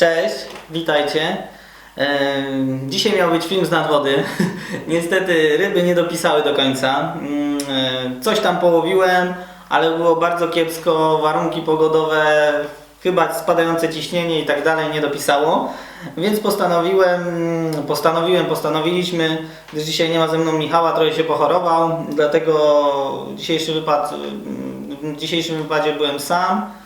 Cześć, witajcie. Dzisiaj miał być film z nadwody. Niestety ryby nie dopisały do końca. Mm, e, Coś tam połowiłem, ale było bardzo kiepsko. Warunki pogodowe, chyba spadające ciśnienie i tak dalej nie dopisało. Więc postanowiłem, postanowiłem, postanowiliśmy, gdyż dzisiaj nie ma ze mną Michała, trochę się pochorował, dlatego dzisiejszy wypad, w dzisiejszym wypadzie byłem sam.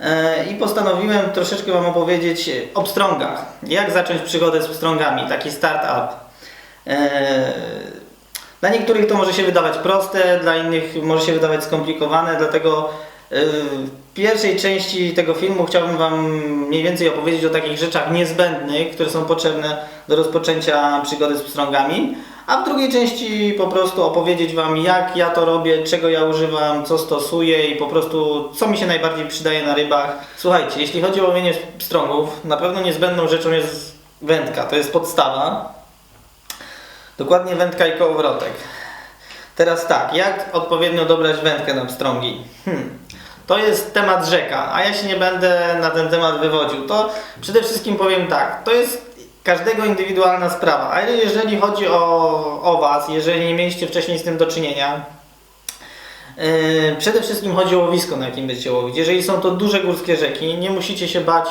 E, I postanowiłem troszeczkę Wam opowiedzieć o pstrągach. Jak zacząć przygodę z pstrągami, taki start-up. E, Dla niektórych to może się wydawać proste, dla innych może się wydawać skomplikowane, dlatego e, w pierwszej części tego filmu chciałbym Wam mniej więcej opowiedzieć o takich rzeczach niezbędnych, które są potrzebne do rozpoczęcia przygody z pstrągami, a w drugiej części po prostu opowiedzieć Wam jak ja to robię, czego ja używam, co stosuję i po prostu co mi się najbardziej przydaje na rybach. Słuchajcie, jeśli chodzi o łowienie pstrągów, na pewno niezbędną rzeczą jest wędka, to jest podstawa. Dokładnie wędka i kołowrotek. Teraz tak, jak odpowiednio dobrać wędkę na pstrągi? Hmm. To jest temat rzeka, a ja się nie będę na ten temat wywodził. To przede wszystkim powiem tak, to jest każdego indywidualna sprawa, ale jeżeli chodzi o, o Was, jeżeli nie mieliście wcześniej z tym do czynienia, Yy, Przede wszystkim chodzi o łowisko, na jakim będziecie łowić. Jeżeli są to duże górskie rzeki, nie musicie się bać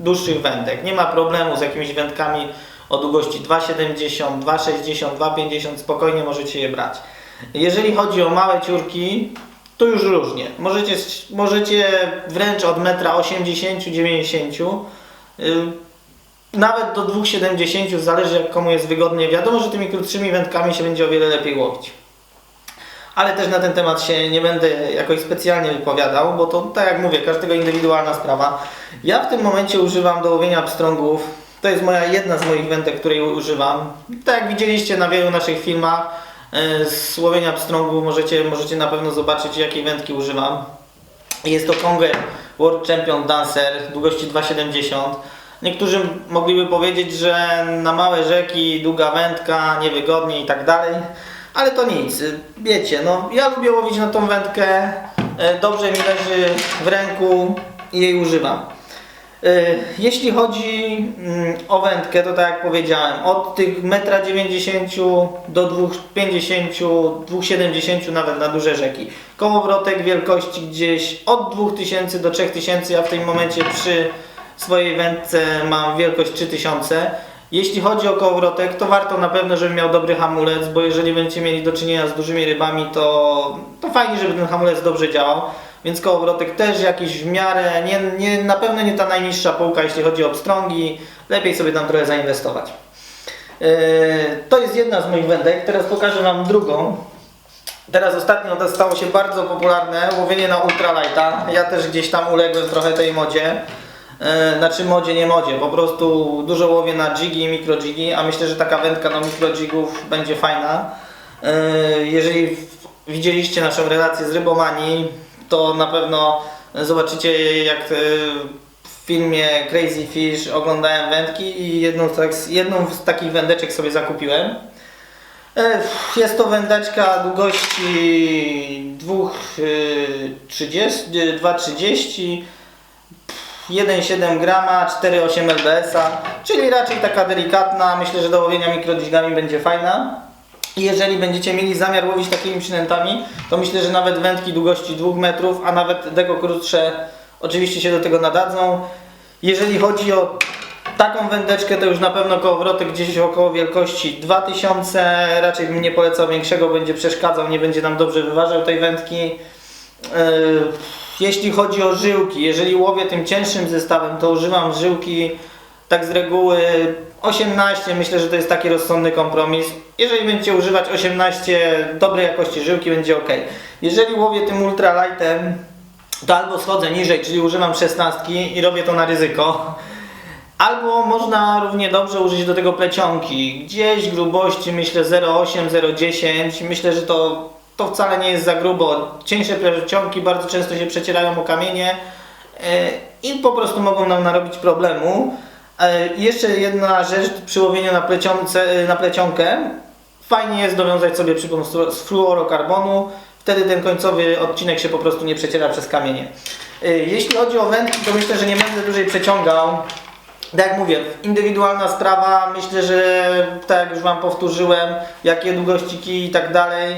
dłuższych wędek. Nie ma problemu z jakimiś wędkami o długości 2,70, 2,60, 2,50, spokojnie możecie je brać. Jeżeli chodzi o małe ciurki, to już różnie. Możecie, możecie wręcz od 1,80 m, yy, nawet do 2,70 m, zależy jak komu jest wygodnie. Wiadomo, że tymi krótszymi wędkami się będzie o wiele lepiej łowić ale też na ten temat się nie będę jakoś specjalnie wypowiadał, bo to tak jak mówię, każdego indywidualna sprawa. Ja w tym momencie używam do łowienia pstrągów. To jest moja jedna z moich wędek, której używam. Tak jak widzieliście na wielu naszych filmach e, z łowienia pstrągu, możecie, możecie na pewno zobaczyć jakiej wędki używam. Jest to Conger World Champion Dancer długości 2,70. Niektórzy mogliby powiedzieć, że na małe rzeki długa wędka, niewygodnie i tak dalej. Ale to nic, wiecie, no ja lubię łowić na tą wędkę, e, dobrze mi leży w ręku i jej używam. E, Jeśli chodzi mm, o wędkę, to tak jak powiedziałem, od tych 1,90 m do 2,50 2,70 nawet na duże rzeki. Kołowrotek wielkości gdzieś od 2000 do 3000, ja w tym momencie przy swojej wędce mam wielkość 3000. Jeśli chodzi o kołowrotek, to warto na pewno, żeby miał dobry hamulec, bo jeżeli będziecie mieli do czynienia z dużymi rybami, to, to fajnie, żeby ten hamulec dobrze działał. Więc kołowrotek też jakiś w miarę, nie, nie, na pewno nie ta najniższa półka, jeśli chodzi o pstrągi. Lepiej sobie tam trochę zainwestować. Yy, to jest jedna z moich wędek. Teraz pokażę Wam drugą. Teraz ostatnio to stało się bardzo popularne, łowienie na ultralighta. Ja też gdzieś tam uległem trochę tej modzie. E, Znaczy modzie, nie modzie, po prostu dużo łowię na jigi i mikrodzigi, a myślę, że taka wędka na mikrodzigów będzie fajna. E, Jeżeli widzieliście naszą relację z Rybomanii, to na pewno zobaczycie jak e, w filmie Crazy Fish oglądałem wędki i jedną tak- jedną z takich wędeczek sobie zakupiłem. Jest to wędeczka długości 2,30 e, 2,30 1,7 grama, 4,8 lbs-a, czyli raczej taka delikatna, myślę, że do łowienia mikrodzigami będzie fajna. I jeżeli będziecie mieli zamiar łowić takimi przynętami, to myślę, że nawet wędki długości 2 metrów, a nawet deko krótsze oczywiście się do tego nadadzą. Jeżeli chodzi o taką wędeczkę, to już na pewno kołowrotek gdzieś około wielkości 2000, raczej bym nie polecał większego, będzie przeszkadzał, nie będzie nam dobrze wyważał tej wędki. Yy, Jeśli chodzi o żyłki, jeżeli łowię tym cięższym zestawem, to używam żyłki tak z reguły 18, myślę, że to jest taki rozsądny kompromis. Jeżeli będziecie używać 18 dobrej jakości żyłki, będzie ok. Jeżeli łowię tym ultralightem, to albo schodzę niżej, czyli używam 16 i robię to na ryzyko. Albo można równie dobrze użyć do tego plecionki. Gdzieś grubości myślę 0,8, 0,10. Myślę, że to, to wcale nie jest za grubo. Cieńsze plecionki bardzo często się przecierają o kamienie e, i po prostu mogą nam narobić problemu. E, Jeszcze jedna rzecz przy łowieniu na, plecionce, na plecionkę. Fajnie jest dowiązać sobie przypon z z fluorokarbonu. Wtedy ten końcowy odcinek się po prostu nie przeciera przez kamienie. E, Jeśli chodzi o wędki, to myślę, że nie będę dłużej przeciągał. Tak jak mówię, indywidualna sprawa, myślę, że tak jak już Wam powtórzyłem, jakie długości i tak dalej.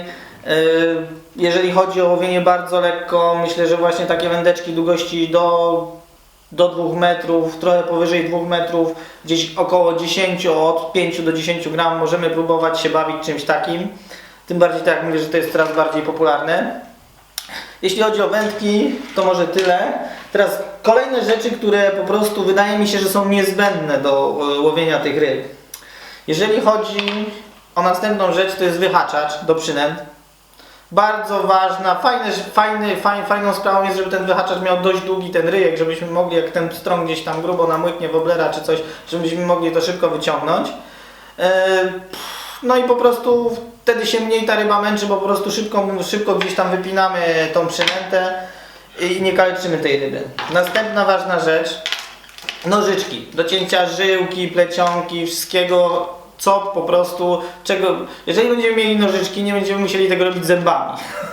Yy, Jeżeli chodzi o łowienie bardzo lekko, myślę, że właśnie takie wędeczki długości do, do 2 metrów, trochę powyżej 2 metrów, gdzieś około 10, od 5 do 10 gram możemy próbować się bawić czymś takim. Tym bardziej tak jak mówię, że to jest coraz bardziej popularne. Jeśli chodzi o wędki, to może tyle. Teraz kolejne rzeczy, które po prostu wydaje mi się, że są niezbędne do e, łowienia tych ryb. Jeżeli chodzi o następną rzecz, to jest wyhaczacz do przynęt. Bardzo ważna, fajne, fajny, fajn, fajną sprawą jest, żeby ten wyhaczacz miał dość długi ten ryjek, żebyśmy mogli, jak ten strąg gdzieś tam grubo namłyknie w oblera czy coś, żebyśmy mogli to szybko wyciągnąć. E, no i po prostu wtedy się mniej ta ryba męczy, bo po prostu szybko, szybko gdzieś tam wypinamy tą przynętę i nie kaleczymy tej ryby. Następna ważna rzecz, nożyczki do cięcia żyłki, plecionki, wszystkiego, co po prostu, czego, jeżeli będziemy mieli nożyczki, nie będziemy musieli tego robić zębami.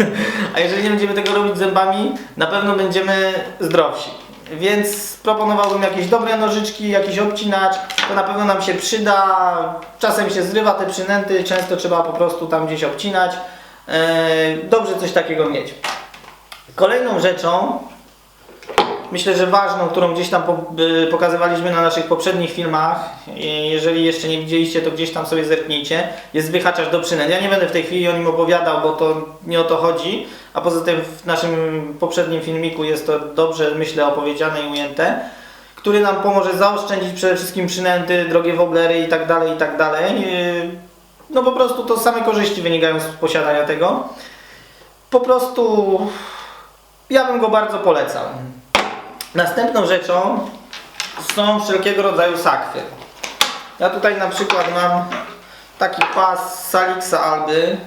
A jeżeli nie będziemy tego robić zębami, na pewno będziemy zdrowsi. Więc proponowałbym jakieś dobre nożyczki, jakiś obcinacz, to na pewno nam się przyda. Czasem się zrywa te przynęty, często trzeba po prostu tam gdzieś obcinać. Eee, Dobrze coś takiego mieć. Kolejną rzeczą, myślę, że ważną, którą gdzieś tam po, pokazywaliśmy na naszych poprzednich filmach, jeżeli jeszcze nie widzieliście, to gdzieś tam sobie zerknijcie, jest wyhaczacz do przynęt. Ja nie będę w tej chwili o nim opowiadał, bo to nie o to chodzi, a poza tym w naszym poprzednim filmiku jest to dobrze, myślę, opowiedziane i ujęte, który nam pomoże zaoszczędzić przede wszystkim przynęty, drogie woblery i tak dalej, i tak dalej. No po prostu to same korzyści wynikają z posiadania tego. Po prostu ja bym go bardzo polecał. Następną rzeczą są wszelkiego rodzaju sakwy. Ja tutaj na przykład mam taki pas Salixa Alby,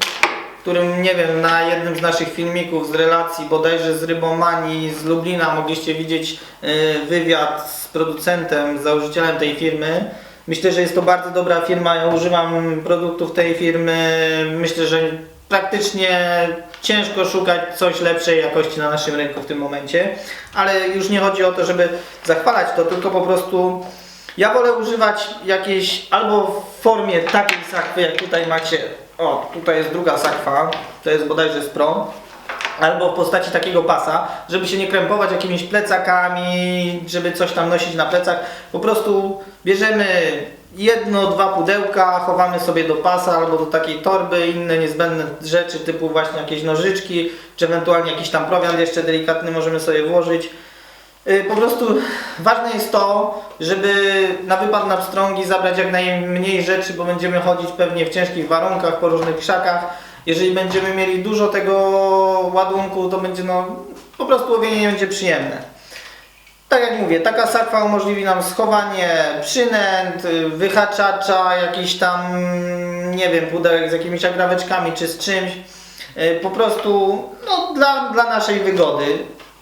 którym nie wiem, na jednym z naszych filmików z relacji bodajże z Rybomanii z Lublina mogliście widzieć y, wywiad z producentem, założycielem tej firmy. Myślę, że jest to bardzo dobra firma. Ja używam produktów tej firmy. Myślę, że praktycznie ciężko szukać coś lepszej jakości na naszym rynku w tym momencie. Ale już nie chodzi o to, żeby zachwalać to, tylko po prostu ja wolę używać jakiejś albo w formie takiej sakwy, jak tutaj macie. O, tutaj jest druga sakwa, to jest bodajże z Pro. Albo w postaci takiego pasa, żeby się nie krępować jakimiś plecakami, żeby coś tam nosić na plecach. Po prostu bierzemy jedno, dwa pudełka, chowamy sobie do pasa albo do takiej torby, inne niezbędne rzeczy typu właśnie jakieś nożyczki, czy ewentualnie jakiś tam prowiant jeszcze delikatny możemy sobie włożyć. Y, Po prostu ważne jest to, żeby na wypad na pstrągi zabrać jak najmniej rzeczy, bo będziemy chodzić pewnie w ciężkich warunkach, po różnych krzakach. Jeżeli będziemy mieli dużo tego ładunku, to będzie no, po prostu łowienie nie będzie przyjemne. Tak jak mówię, taka sakwa umożliwi nam schowanie przynęt, y, wyhaczacza, jakiś tam, nie wiem, pudełek z jakimiś agraweczkami czy z czymś. Y, Po prostu no, dla, dla naszej wygody.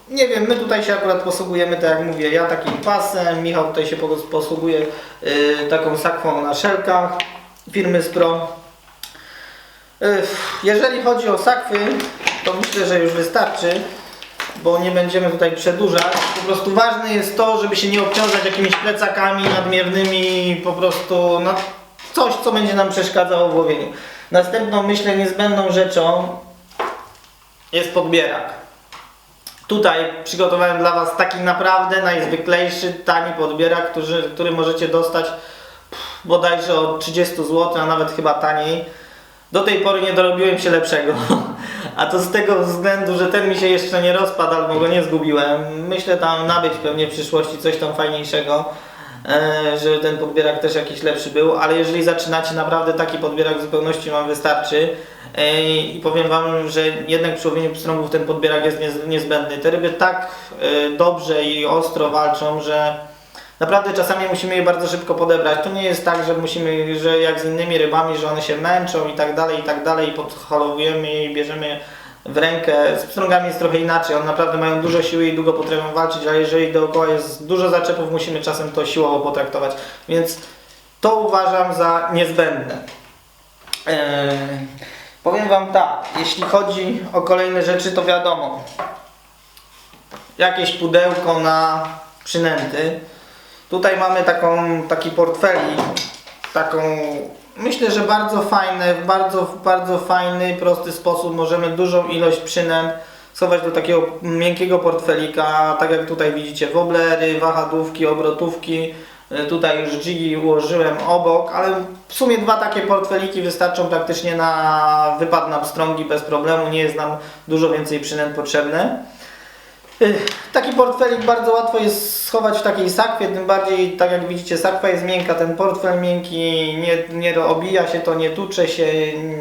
Nie wiem, my tutaj się akurat posługujemy, tak jak mówię, ja takim pasem, Michał tutaj się pos- posługuje y, taką sakwą na szelkach firmy Spro. Y, jeżeli chodzi o sakwy, to myślę, że już wystarczy, bo nie będziemy tutaj przedłużać. Po prostu ważne jest to, żeby się nie obciążać jakimiś plecakami nadmiernymi, po prostu no, coś, co będzie nam przeszkadzało w łowieniu. Następną, myślę, niezbędną rzeczą jest podbierak. Tutaj przygotowałem dla Was taki naprawdę najzwyklejszy, tani podbierak, który, który możecie dostać bodajże od 30 zł, a nawet chyba taniej. Do tej pory nie dorobiłem się lepszego. A to z tego względu, że ten mi się jeszcze nie rozpadł albo go nie zgubiłem. Myślę tam nabyć pewnie w przyszłości coś tam fajniejszego, e, żeby ten podbierak też jakiś lepszy był. Ale jeżeli zaczynacie, naprawdę taki podbierak w zupełności Wam wystarczy. E, I powiem Wam, że jednak przy łowieniu pstrągów ten podbierak jest niez- niezbędny. Te ryby tak e, dobrze i ostro walczą, że Naprawdę czasami musimy je bardzo szybko podebrać. To nie jest tak, że musimy, że jak z innymi rybami, że one się męczą i tak dalej, i tak dalej, i podholowujemy je i bierzemy w rękę. Z pstrągami jest trochę inaczej. One naprawdę mają dużo siły i długo potrafią walczyć, ale jeżeli dookoła jest dużo zaczepów, musimy czasem to siłowo potraktować. Więc to uważam za niezbędne. Eee, powiem Wam tak, jeśli chodzi o kolejne rzeczy, to wiadomo, jakieś pudełko na przynęty. Tutaj mamy taką, taki portfelik, taką, myślę, że bardzo fajne, w bardzo, bardzo fajny, prosty sposób. Możemy dużą ilość przynęt schować do takiego miękkiego portfelika, tak jak tutaj widzicie, woblery, wahadłówki, obrotówki, Y, Tutaj już dżigi ułożyłem obok, ale w sumie dwa takie portfeliki wystarczą praktycznie na wypad na pstrągi bez problemu, nie jest nam dużo więcej przynęt potrzebne. Y, Taki portfelik bardzo łatwo jest schować w takiej sakwie, tym bardziej tak jak widzicie sakwa jest miękka, ten portfel miękki, nie, nie obija się to, nie tucze się,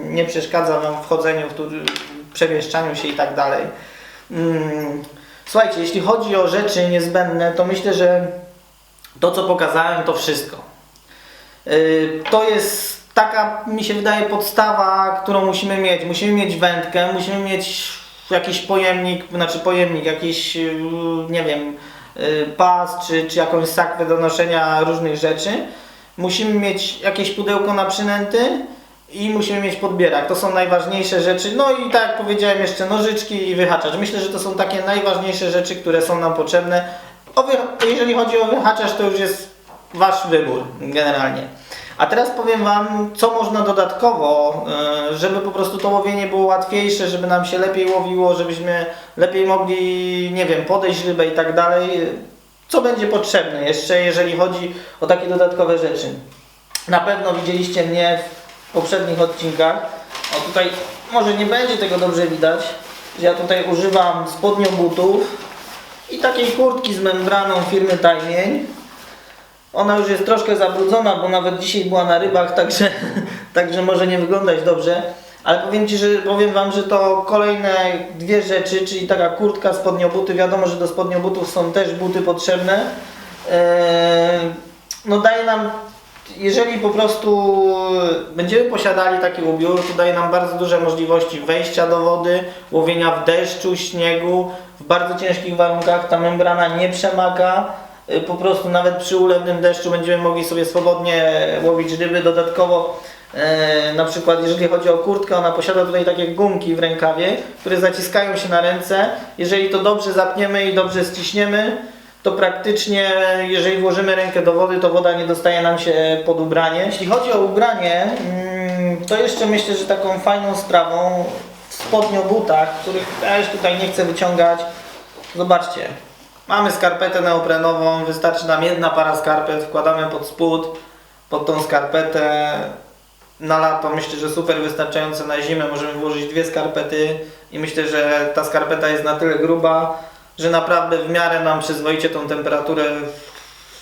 nie przeszkadza Wam w chodzeniu, w przemieszczaniu się i tak dalej. Mm, Słuchajcie, jeśli chodzi o rzeczy niezbędne, to myślę, że to co pokazałem to wszystko. Yy, To jest taka, mi się wydaje, podstawa, którą musimy mieć. Musimy mieć wędkę, musimy mieć jakiś pojemnik, znaczy pojemnik, jakiś, yy, nie wiem, yy, pas, czy, czy jakąś sakwę do noszenia różnych rzeczy. Musimy mieć jakieś pudełko na przynęty i musimy mieć podbierak. To są najważniejsze rzeczy. No i tak jak powiedziałem, jeszcze nożyczki i wyhaczacz. Myślę, że to są takie najważniejsze rzeczy, które są nam potrzebne. O. Jeżeli chodzi o wyhaczacz, to już jest Wasz wybór generalnie. A teraz powiem Wam, co można dodatkowo, e, żeby po prostu to łowienie było łatwiejsze, żeby nam się lepiej łowiło, żebyśmy lepiej mogli, nie wiem, podejść rybę i tak dalej. Co będzie potrzebne jeszcze, jeżeli chodzi o takie dodatkowe rzeczy? Na pewno widzieliście mnie w poprzednich odcinkach. O tutaj może nie będzie tego dobrze widać, ja tutaj używam spodnią butów i takiej kurtki z membraną firmy Tajmień. Ona już jest troszkę zabrudzona, bo nawet dzisiaj była na rybach, także, także może nie wyglądać dobrze. Ale powiem Ci, że powiem Wam, że to kolejne dwie rzeczy, czyli taka kurtka, spodniobuty. Wiadomo, że do spodniobutów są też buty potrzebne. Eee, no daje nam, jeżeli po prostu będziemy posiadali taki ubiór, to daje nam bardzo duże możliwości wejścia do wody, łowienia w deszczu, śniegu, w bardzo ciężkich warunkach. Ta membrana nie przemaka. Y, Po prostu nawet przy ulewnym deszczu będziemy mogli sobie swobodnie łowić ryby. Dodatkowo e, na przykład jeżeli chodzi o kurtkę, ona posiada tutaj takie gumki w rękawie, które zaciskają się na ręce. Jeżeli to dobrze zapniemy i dobrze ściśniemy, to praktycznie jeżeli włożymy rękę do wody, to woda nie dostaje nam się pod ubranie. Jeśli chodzi o ubranie, mm, to jeszcze myślę, że taką fajną sprawą w spodniobutach, których też tutaj nie chcę wyciągać, zobaczcie, Mamy skarpetę neoprenową, wystarczy nam jedna para skarpet, wkładamy pod spód, pod tą skarpetę. Na lato myślę, że super wystarczające na zimę, możemy włożyć dwie skarpety i myślę, że ta skarpeta jest na tyle gruba, że naprawdę w miarę nam przyzwoicie tą temperaturę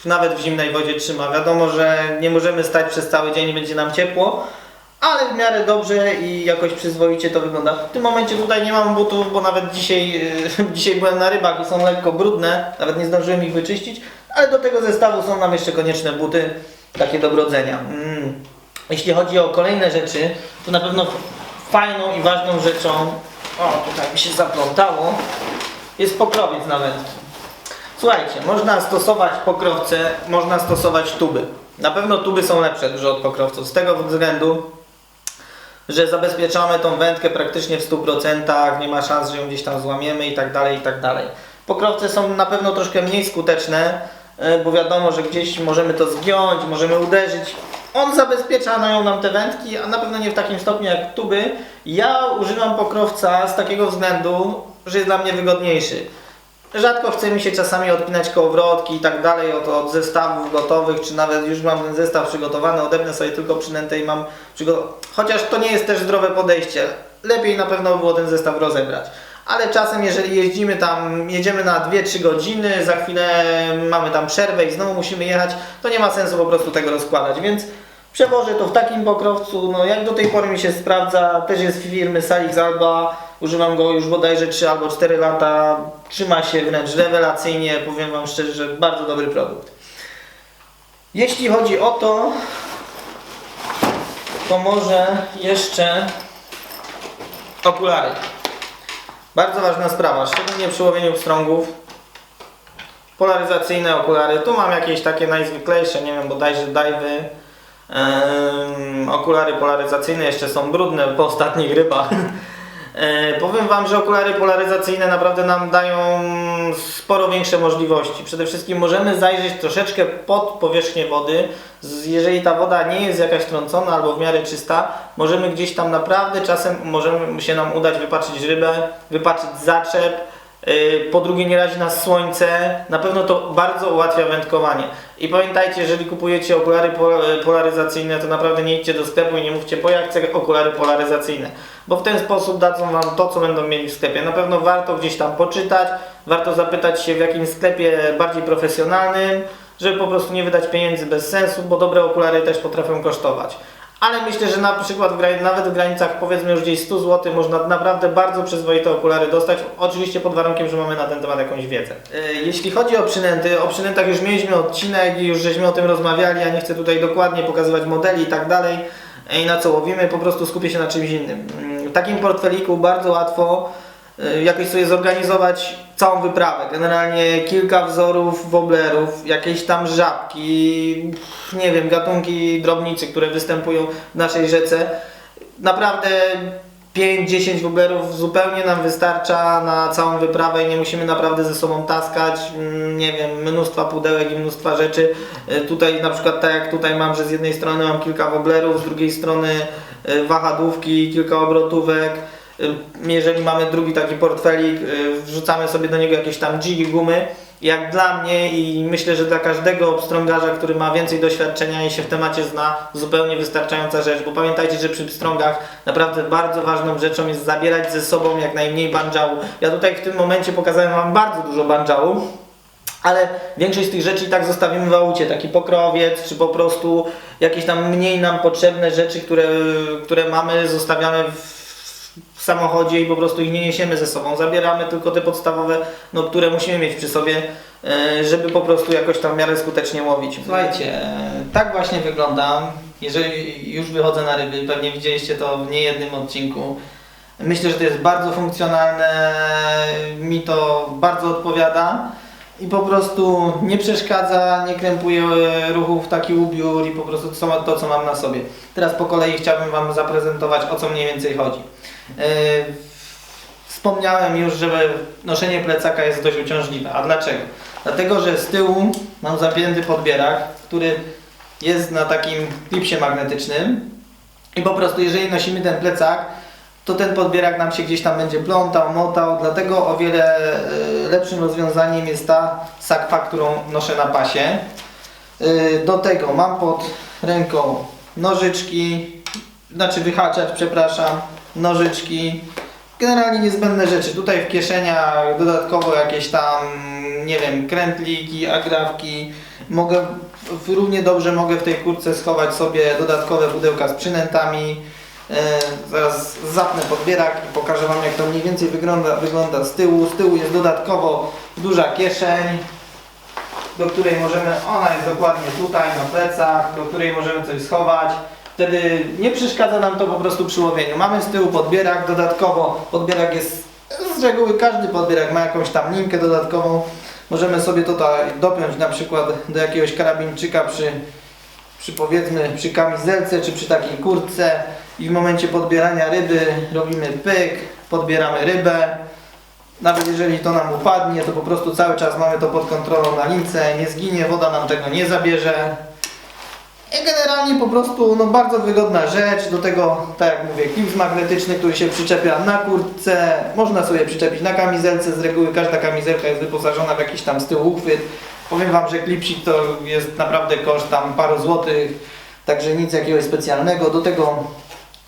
w, nawet w zimnej wodzie trzyma. Wiadomo, że nie możemy stać przez cały dzień będzie nam ciepło, ale w miarę dobrze i jakoś przyzwoicie to wygląda. W tym momencie tutaj nie mam butów, bo nawet dzisiaj, e, dzisiaj byłem na rybach i są lekko brudne, nawet nie zdążyłem ich wyczyścić, ale do tego zestawu są nam jeszcze konieczne buty, takie do brodzenia. Mm. Jeśli chodzi o kolejne rzeczy, to na pewno fajną i ważną rzeczą, o tutaj mi się zaplątało, jest pokrowiec na wędki. Słuchajcie, można stosować pokrowce, można stosować tuby. Na pewno tuby są lepsze dużo od pokrowców, z tego względu, że zabezpieczamy tą wędkę praktycznie w 100%, nie ma szans, że ją gdzieś tam złamiemy i tak dalej, i tak dalej. Pokrowce są na pewno troszkę mniej skuteczne, e, bo wiadomo, że gdzieś możemy to zgiąć, możemy uderzyć. On zabezpiecza no, nam te wędki, a na pewno nie w takim stopniu jak tuby. Ja używam pokrowca z takiego względu, że jest dla mnie wygodniejszy. Rzadko chce mi się czasami odpinać kołowrotki i tak dalej od, od zestawów gotowych, czy nawet już mam ten zestaw przygotowany, odepnę sobie tylko przynętę i mam. Chociaż to nie jest też zdrowe podejście. Lepiej na pewno było ten zestaw rozebrać. Ale czasem, jeżeli jeździmy tam, jedziemy na 2-3 godziny, za chwilę mamy tam przerwę i znowu musimy jechać, to nie ma sensu po prostu tego rozkładać, więc przewożę to w takim pokrowcu, no jak do tej pory mi się sprawdza, też jest firmy Salix Alba, używam go już bodajże 3 albo 4 lata, trzyma się wręcz rewelacyjnie, powiem Wam szczerze, że bardzo dobry produkt. Jeśli chodzi o to, to może jeszcze okulary. Bardzo ważna sprawa, szczególnie przy łowieniu pstrągów. Polaryzacyjne okulary. Tu mam jakieś takie najzwyklejsze, nie wiem, bodajże dajwy. Ehm, okulary polaryzacyjne jeszcze są brudne po ostatnich rybach. E, powiem Wam, że okulary polaryzacyjne naprawdę nam dają sporo większe możliwości. Przede wszystkim możemy zajrzeć troszeczkę pod powierzchnię wody. Jeżeli ta woda nie jest jakaś trącona albo w miarę czysta, możemy gdzieś tam naprawdę czasem możemy się nam udać wypatrzyć rybę, wypatrzyć zaczep. Yy, Po drugie, nie razi nas słońce. Na pewno to bardzo ułatwia wędkowanie. I pamiętajcie, jeżeli kupujecie okulary pol- polaryzacyjne, to naprawdę nie idźcie do sklepu i nie mówcie, bo ja chcę okulary polaryzacyjne. Bo w ten sposób dadzą Wam to, co będą mieli w sklepie. Na pewno warto gdzieś tam poczytać, warto zapytać się w jakimś sklepie bardziej profesjonalnym, żeby po prostu nie wydać pieniędzy bez sensu, bo dobre okulary też potrafią kosztować. Ale myślę, że na przykład nawet w granicach powiedzmy już gdzieś 100 zł można naprawdę bardzo przyzwoite okulary dostać. Oczywiście pod warunkiem, że mamy na ten temat jakąś wiedzę. E, Jeśli chodzi o przynęty, o przynętach już mieliśmy odcinek i już żeśmy o tym rozmawiali. Ja nie chcę tutaj dokładnie pokazywać modeli i tak dalej e, i na co łowimy, po prostu skupię się na czymś innym. Mm, W takim portfeliku bardzo łatwo jakoś sobie zorganizować całą wyprawę. Generalnie kilka wzorów woblerów, jakieś tam żabki, nie wiem, gatunki drobnicy, które występują w naszej rzece. Naprawdę 5-10 woblerów zupełnie nam wystarcza na całą wyprawę i nie musimy naprawdę ze sobą taskać, mm, nie wiem, mnóstwa pudełek i mnóstwa rzeczy. Y, Tutaj na przykład tak jak tutaj mam, że z jednej strony mam kilka woblerów, z drugiej strony y, wahadłówki, kilka obrotówek. Y, jeżeli mamy drugi taki portfelik, y, wrzucamy sobie do niego jakieś tam dżigi, gumy. Jak dla mnie i myślę, że dla każdego pstrągarza, który ma więcej doświadczenia i się w temacie zna, zupełnie wystarczająca rzecz, bo pamiętajcie, że przy pstrągach naprawdę bardzo ważną rzeczą jest zabierać ze sobą jak najmniej banżału. Ja tutaj w tym momencie pokazałem Wam bardzo dużo banżału, ale większość z tych rzeczy i tak zostawimy w aucie, taki pokrowiec, czy po prostu jakieś tam mniej nam potrzebne rzeczy, które, które mamy, zostawiamy w w samochodzie i po prostu ich nie niesiemy ze sobą. Zabieramy tylko te podstawowe, no, które musimy mieć przy sobie, e, żeby po prostu jakoś tam w miarę skutecznie łowić. Słuchajcie, e, tak właśnie wyglądam. Jeżeli już wychodzę na ryby, pewnie widzieliście to w niejednym odcinku. Myślę, że to jest bardzo funkcjonalne, mi to bardzo odpowiada i po prostu nie przeszkadza, nie krępuje e, ruchów taki ubiór i po prostu to, to, co mam na sobie. Teraz po kolei chciałbym Wam zaprezentować, o co mniej więcej chodzi. E, Wspomniałem już, że noszenie plecaka jest dość uciążliwe. A dlaczego? Dlatego, że z tyłu mam zapięty podbierak, który jest na takim klipsie magnetycznym i po prostu jeżeli nosimy ten plecak, to ten podbierak nam się gdzieś tam będzie plątał, motał, dlatego o wiele e, lepszym rozwiązaniem jest ta sakwa, którą noszę na pasie. E, Do tego mam pod ręką nożyczki, znaczy wyhaczać, przepraszam, nożyczki, generalnie niezbędne rzeczy. Tutaj w kieszeniach dodatkowo jakieś tam, nie wiem, krętliki, agrafki. Mogę, równie dobrze mogę w tej kurtce schować sobie dodatkowe pudełka z przynętami. E, zaraz zapnę podbierak i pokażę Wam jak to mniej więcej wygląda, wygląda z tyłu. Z tyłu jest dodatkowo duża kieszeń, do której możemy, ona jest dokładnie tutaj na plecach, do której możemy coś schować. Wtedy nie przeszkadza nam to po prostu przy łowieniu. Mamy z tyłu podbierak, dodatkowo podbierak jest, z reguły każdy podbierak ma jakąś tam linkę dodatkową. Możemy sobie tutaj dopiąć na przykład do jakiegoś karabinczyka przy, przy powiedzmy przy kamizelce czy przy takiej kurtce i w momencie podbierania ryby robimy pyk, podbieramy rybę. Nawet jeżeli to nam upadnie, to po prostu cały czas mamy to pod kontrolą na lince, nie zginie, woda nam tego nie zabierze. I generalnie po prostu no, bardzo wygodna rzecz, do tego tak jak mówię, klips magnetyczny, który się przyczepia na kurtce, można sobie przyczepić na kamizelce, z reguły każda kamizelka jest wyposażona w jakiś tam z tyłu uchwyt. Powiem Wam, że klipsik to jest naprawdę koszt tam paru złotych, także nic jakiegoś specjalnego. Do tego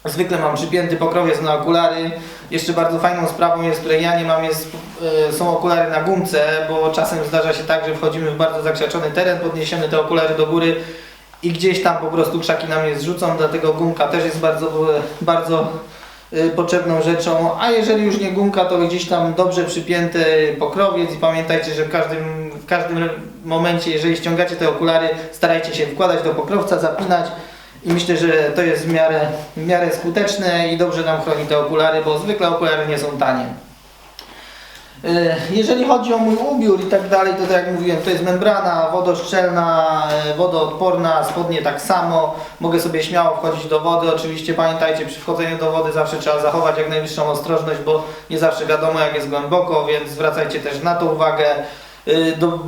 zwykle mam przypięty pokrowiec na okulary. Jeszcze bardzo fajną sprawą jest, której ja nie mam, jest, e, są okulary na gumce, bo czasem zdarza się tak, że wchodzimy w bardzo zakrzaczony teren, podniesiemy te okulary do góry i gdzieś tam po prostu krzaki na mnie zrzucą, dlatego gumka też jest bardzo, bardzo y, potrzebną rzeczą, a jeżeli już nie gumka, to gdzieś tam dobrze przypięty pokrowiec i pamiętajcie, że w każdym, w każdym momencie, jeżeli ściągacie te okulary, starajcie się wkładać do pokrowca, zapinać i myślę, że to jest w miarę, w miarę skuteczne i dobrze nam chroni te okulary, bo zwykle okulary nie są tanie. E, Jeżeli chodzi o mój ubiór i tak dalej, to tak jak mówiłem, to jest membrana wodoszczelna, e, wodoodporna, spodnie tak samo. Mogę sobie śmiało wchodzić do wody. Oczywiście pamiętajcie, przy wchodzeniu do wody zawsze trzeba zachować jak najwyższą ostrożność, bo nie zawsze wiadomo jak jest głęboko, więc zwracajcie też na to uwagę. E, Do,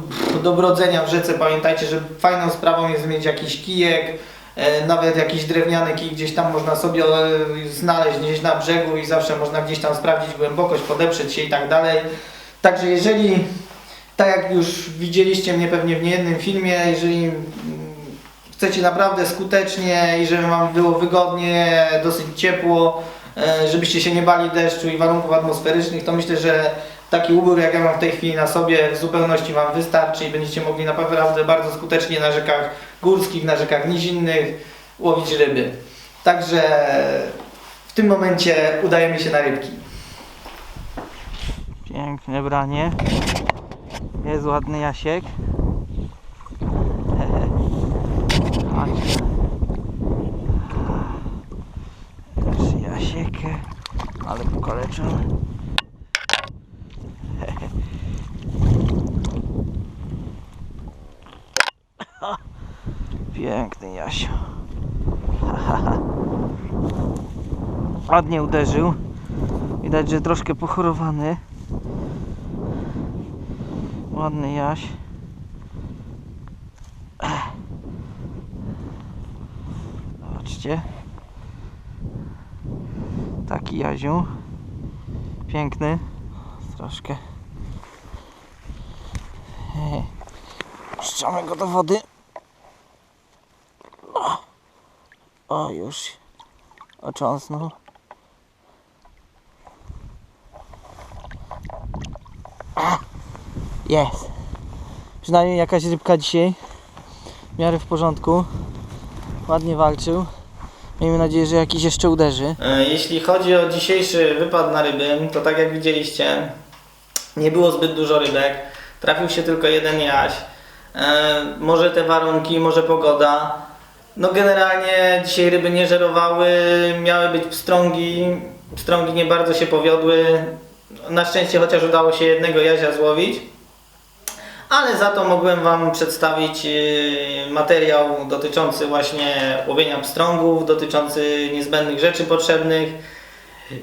do brodzenia w rzece pamiętajcie, że fajną sprawą jest mieć jakiś kijek, e, nawet jakiś drewniany kij gdzieś tam można sobie e, znaleźć gdzieś na brzegu i zawsze można gdzieś tam sprawdzić głębokość, podeprzeć się i tak dalej. Także jeżeli, tak jak już widzieliście mnie pewnie w niejednym filmie, jeżeli mm, chcecie naprawdę skutecznie i żeby Wam było wygodnie, dosyć ciepło, żebyście się nie bali deszczu i warunków atmosferycznych, to myślę, że taki ubór jak ja mam w tej chwili na sobie w zupełności Wam wystarczy i będziecie mogli naprawdę bardzo skutecznie na rzekach górskich, na rzekach nizinnych łowić ryby. Także w tym momencie udajemy się na rybki. Piękne branie. Jest ładny Jasiek. Też Jasiek, ale pokaleczony. Ładnie uderzył. Widać, że troszkę pochorowany. Ładny Jaś. Zobaczcie. Taki Jaziu. Piękny. Troszkę. Puszczamy go do wody. O, o już ocząsnął. Jest. Przynajmniej jakaś rybka dzisiaj. W miarę w porządku. Ładnie walczył. Miejmy nadzieję, że jakiś jeszcze uderzy. E, Jeśli chodzi o dzisiejszy wypad na ryby, to tak jak widzieliście, nie było zbyt dużo rybek. Trafił się tylko jeden jaś. E, może te warunki, może pogoda. No generalnie dzisiaj ryby nie żerowały, miały być pstrągi. Pstrągi nie bardzo się powiodły. Na szczęście chociaż udało się jednego jazia złowić. Ale za to mogłem Wam przedstawić yy, materiał dotyczący właśnie łowienia pstrągów, dotyczący niezbędnych rzeczy potrzebnych.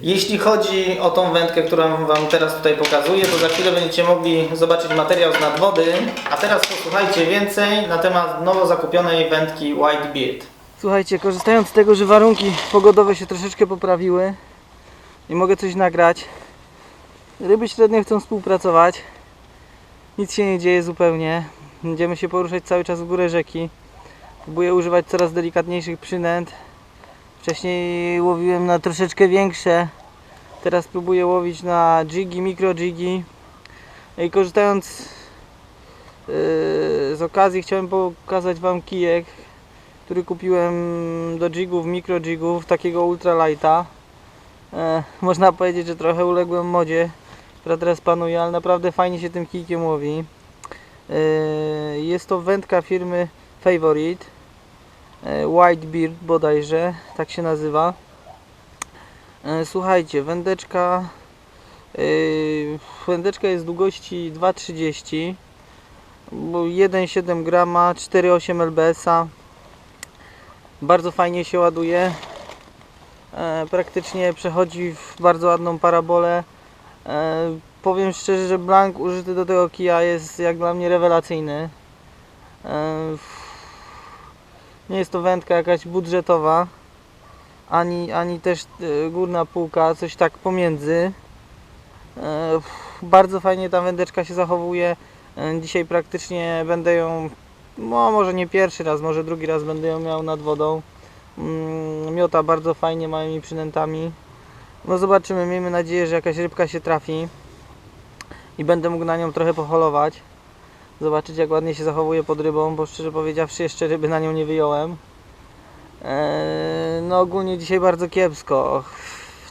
Jeśli chodzi o tą wędkę, którą Wam teraz tutaj pokazuję, to za chwilę będziecie mogli zobaczyć materiał z nadwody. A teraz posłuchajcie więcej na temat nowo zakupionej wędki Whitebeard. Słuchajcie, korzystając z tego, że warunki pogodowe się troszeczkę poprawiły i mogę coś nagrać, ryby średnio chcą współpracować. Nic się nie dzieje zupełnie. Będziemy się poruszać cały czas w górę rzeki. Próbuję używać coraz delikatniejszych przynęt. Wcześniej łowiłem na troszeczkę większe. Teraz próbuję łowić na jigi, mikro jigi. I korzystając yy, z okazji chciałem pokazać Wam kijek, który kupiłem do jigów, mikro jigów, takiego ultralighta. E, można powiedzieć, że trochę uległem modzie która teraz panuje, ale naprawdę fajnie się tym kijkiem łowi. Yy, Jest to wędka firmy Favorite yy, Whitebeard bodajże, tak się nazywa. Yy, Słuchajcie, wędeczka yy, wędeczka jest długości 2,30 bo 1,7 grama, 4,8 lbs-a. Bardzo fajnie się ładuje. E, praktycznie przechodzi w bardzo ładną parabolę. E, powiem szczerze, że blank użyty do tego kija jest jak dla mnie rewelacyjny. Nie jest to wędka jakaś budżetowa, ani, ani też e, górna półka, coś tak pomiędzy. E, bardzo fajnie ta wędeczka się zachowuje. E, dzisiaj praktycznie będę ją, no może nie pierwszy raz, może drugi raz będę ją miał nad wodą. Mm, Miota bardzo fajnie małymi przynętami. No zobaczymy, miejmy nadzieję, że jakaś rybka się trafi i będę mógł na nią trochę poholować. Zobaczyć jak ładnie się zachowuje pod rybą, bo szczerze powiedziawszy jeszcze ryby na nią nie wyjąłem. Eee, no ogólnie dzisiaj bardzo kiepsko.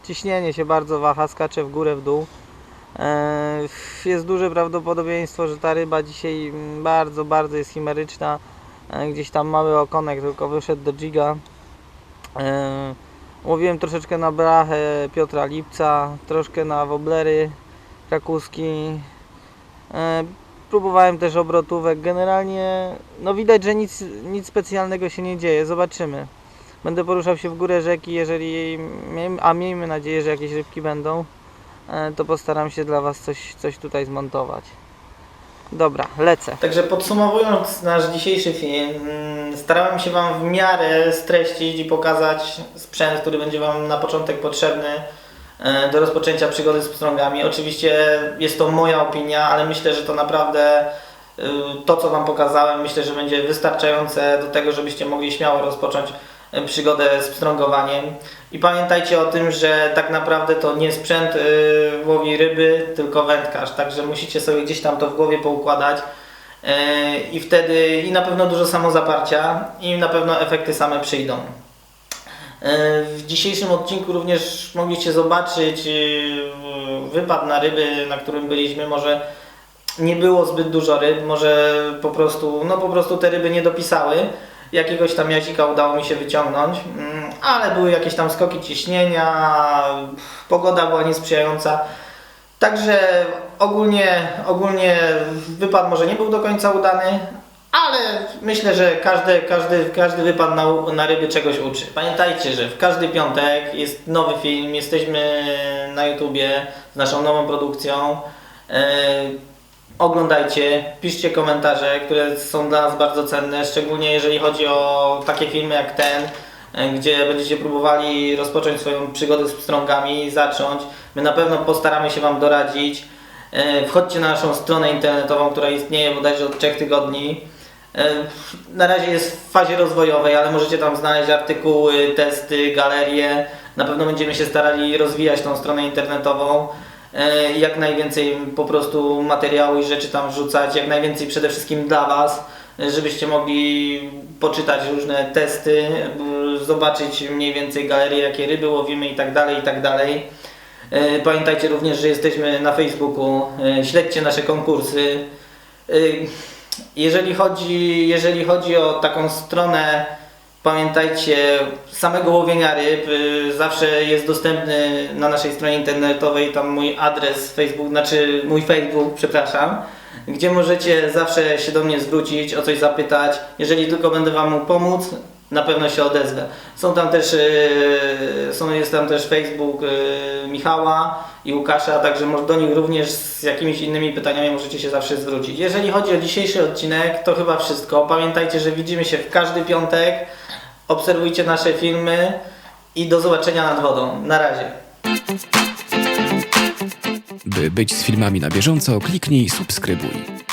Ciśnienie się bardzo waha, skacze w górę, w dół. Eee, jest duże prawdopodobieństwo, że ta ryba dzisiaj bardzo, bardzo jest chimeryczna. Eee, gdzieś tam mały okonek tylko wyszedł do jiga. Eee, Łowiłem troszeczkę na brachę Piotra Lipca, troszkę na woblery krakuski. E, próbowałem też obrotówek. Generalnie no widać, że nic, nic specjalnego się nie dzieje. Zobaczymy. Będę poruszał się w górę rzeki, jeżeli, a miejmy nadzieję, że jakieś rybki będą, e, to postaram się dla Was coś, coś tutaj zmontować. Dobra, lecę. Także podsumowując nasz dzisiejszy film, starałem się Wam w miarę streścić i pokazać sprzęt, który będzie Wam na początek potrzebny do rozpoczęcia przygody z pstrągami. Oczywiście jest to moja opinia, ale myślę, że to naprawdę y, to, co Wam pokazałem, myślę, że będzie wystarczające do tego, żebyście mogli śmiało rozpocząć e, przygodę z pstrągowaniem. I pamiętajcie o tym, że tak naprawdę to nie sprzęt łowi ryby, tylko wędkarz, także musicie sobie gdzieś tam to w głowie poukładać. E, I wtedy i na pewno dużo samozaparcia i na pewno efekty same przyjdą. E, W dzisiejszym odcinku również mogliście zobaczyć y, wypad na ryby, na którym byliśmy. Może nie było zbyt dużo ryb, może po prostu, no po prostu te ryby nie dopisały. Jakiegoś tam jazika udało mi się wyciągnąć, mm, ale były jakieś tam skoki ciśnienia, pogoda była niesprzyjająca. Także ogólnie, ogólnie wypad może nie był do końca udany, ale myślę, że każdy, każdy, każdy wypad na, na ryby czegoś uczy. Pamiętajcie, że w każdy piątek jest nowy film, jesteśmy na YouTubie z naszą nową produkcją. E, oglądajcie, piszcie komentarze, które są dla nas bardzo cenne, szczególnie jeżeli chodzi o takie filmy jak ten, e, gdzie będziecie próbowali rozpocząć swoją przygodę z pstrągami, zacząć. My na pewno postaramy się Wam doradzić. E, Wchodźcie na naszą stronę internetową, która istnieje bodajże od 3 tygodni. E, Na razie jest w fazie rozwojowej, ale możecie tam znaleźć artykuły, testy, galerie. Na pewno będziemy się starali rozwijać tą stronę internetową. E, Jak najwięcej po prostu materiału i rzeczy tam wrzucać, jak najwięcej przede wszystkim dla Was, e, żebyście mogli poczytać różne testy, b- zobaczyć mniej więcej galerie, jakie ryby łowimy i tak dalej, i tak dalej. E, Pamiętajcie również, że jesteśmy na Facebooku, e, śledźcie nasze konkursy. Jeżeli chodzi, jeżeli chodzi o taką stronę, pamiętajcie, samego łowienia ryb y, zawsze jest dostępny na naszej stronie internetowej, tam mój adres Facebook, znaczy mój Facebook, przepraszam, gdzie możecie zawsze się do mnie zwrócić, o coś zapytać. Jeżeli tylko będę Wam mógł pomóc, na pewno się odezwę. Są tam też, y, są, jest tam też Facebook y, Michała i Łukasza, także do nich również z jakimiś innymi pytaniami możecie się zawsze zwrócić. Jeżeli chodzi o dzisiejszy odcinek, to chyba wszystko. Pamiętajcie, że widzimy się w każdy piątek. Obserwujcie nasze filmy i do zobaczenia nad wodą. Na razie. By być z filmami na bieżąco, kliknij subskrybuj.